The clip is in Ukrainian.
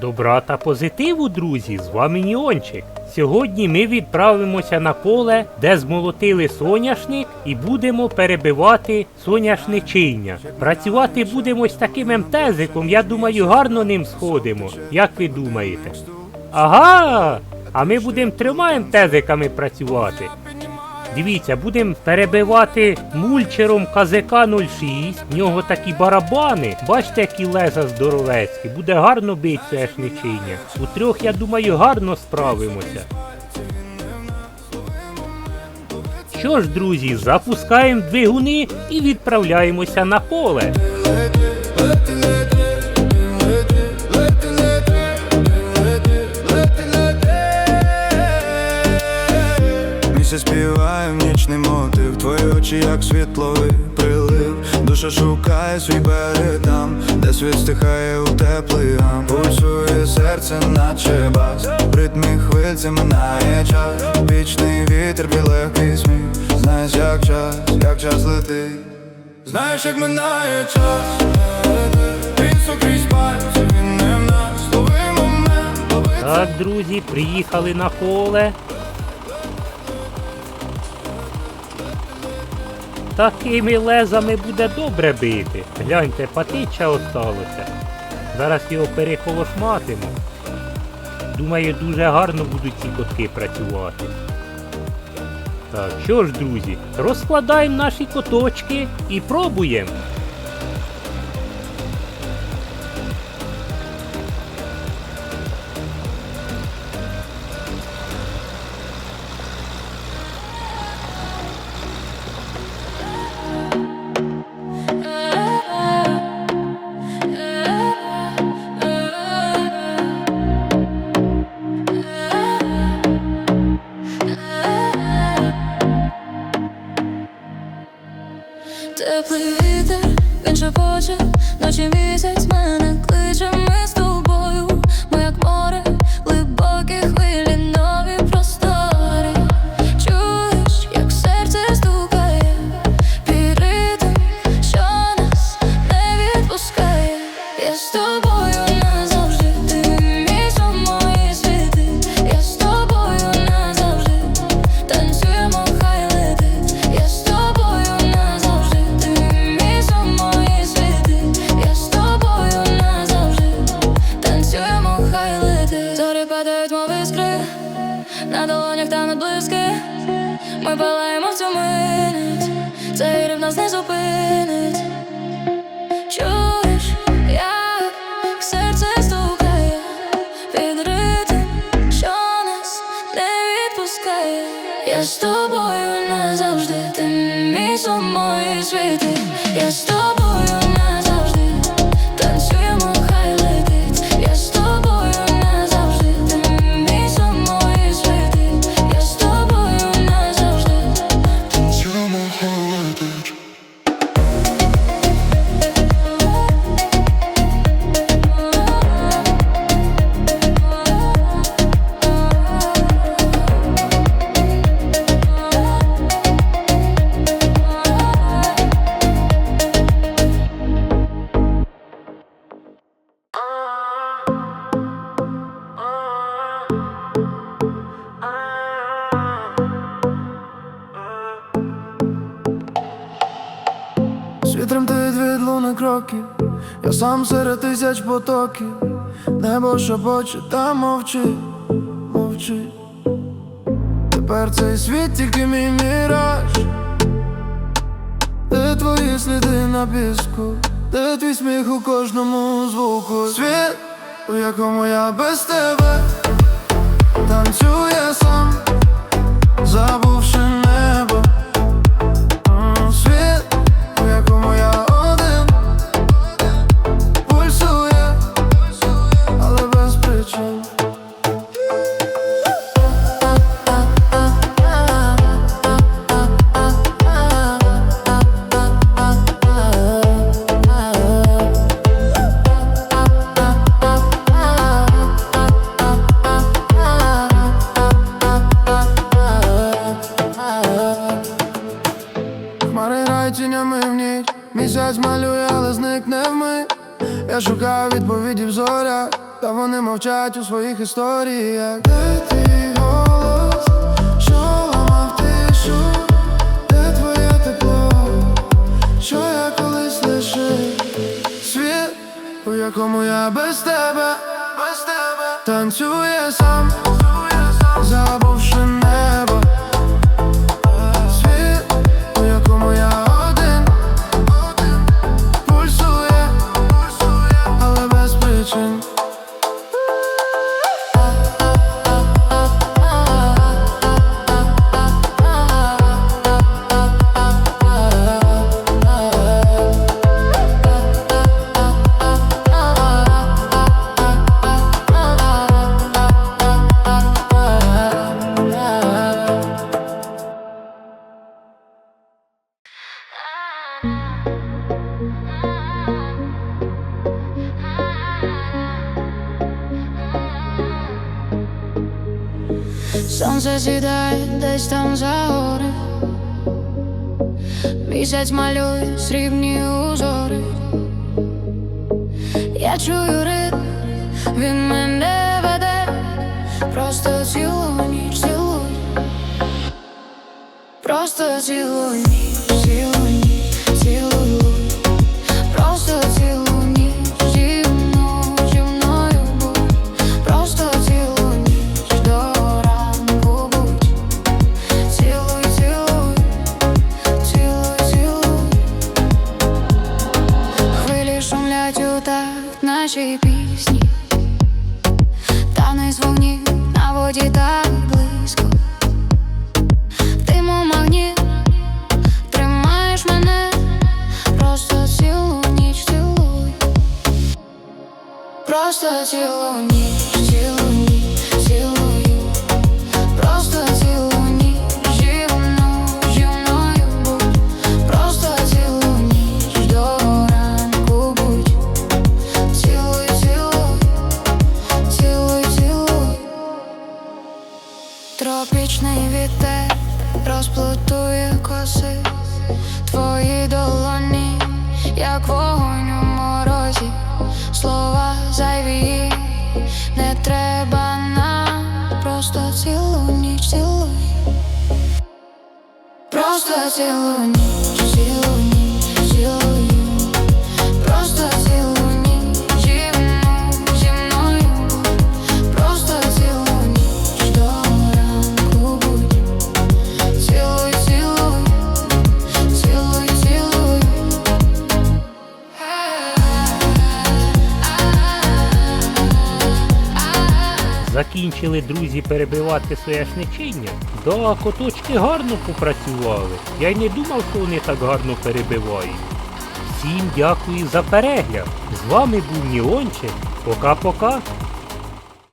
Добра та позитиву, друзі, з вами Ніончик. Сьогодні ми відправимося на поле, де змолотили соняшник, і будемо перебивати соняшничиння. Працювати будемо з таким МТЗиком, я думаю, гарно ним сходимо. Як ви думаєте? Ага! А ми будемо трьома МТЗиками працювати. Дивіться, будемо перебивати мульчером КЗК 06. В нього такі барабани. Бачите, які леза здоровецькі. Буде гарно бити соняшничиння. У трьох, я думаю, гарно справимося. Що ж, друзі, запускаємо двигуни і відправляємося на поле. Очі, як світловий прилив. Душа шукає свій берег там, де світ стихає у теплий гам. Пульсує серце, наче бас. В ритмі хвиль минає час. Вічний вітер, білий легкий сміх. Знаєш, як час, як час летить. Знаєш, як минає час. Так, друзі, приїхали на поле. Такими лезами буде добре бити. Гляньте, патича осталося. Зараз його переколошматиму. Думаю, дуже гарно будуть ці котки працювати. Так, що ж, друзі, розкладаємо наші коточки і пробуємо. Теплий вітер, він шепоче, ночі місяць мене Ми палаємо цю мить, цей рив нас не зупинить. Чуєш, як серце стукає під ритм, що нас не відпускає. Я з тобою назавжди, ти мій сон, мої світи. Я з тобою Світ тремтить від луни кроків, я сам серед тисяч потоків, небо шепоче та мовчи, мовчи. Тепер цей світ тільки мій міраж, де твої сліди на піску, де твій сміх у кожному звуку. Світ, у якому я без тебе. Танцює сам, забувши ніч Місяць малює, але зникне вмить Я шукаю відповіді в зорях та вони мовчать у своїх історіях. Де твій голос, що ламав тишу, де твоє тепло, що я колись лишив? Світ, у якому я без тебе, без тебе. Танцює сам, забувши Сонце сідає десь там за гори Місяць малює срібні узори Я чую ритм, він мене веде Просто цілу ніч цілуй Просто цілу нашій пісні Танець вогні на воді так близько Тиму магніт, тримаєш мене Просто цілу ніч цілуй Просто цілу ніч, цілу як вогонь у морозі. Слова зайві не треба нам Просто цілу ніч цілуй. Просто цілу ніч, Закінчили друзі перебивати соняшничиння? Да, коточки гарно попрацювали. Я й не думав, що вони так гарно перебивають. Всім дякую за перегляд. З вами був Ніончик. Пока-пока.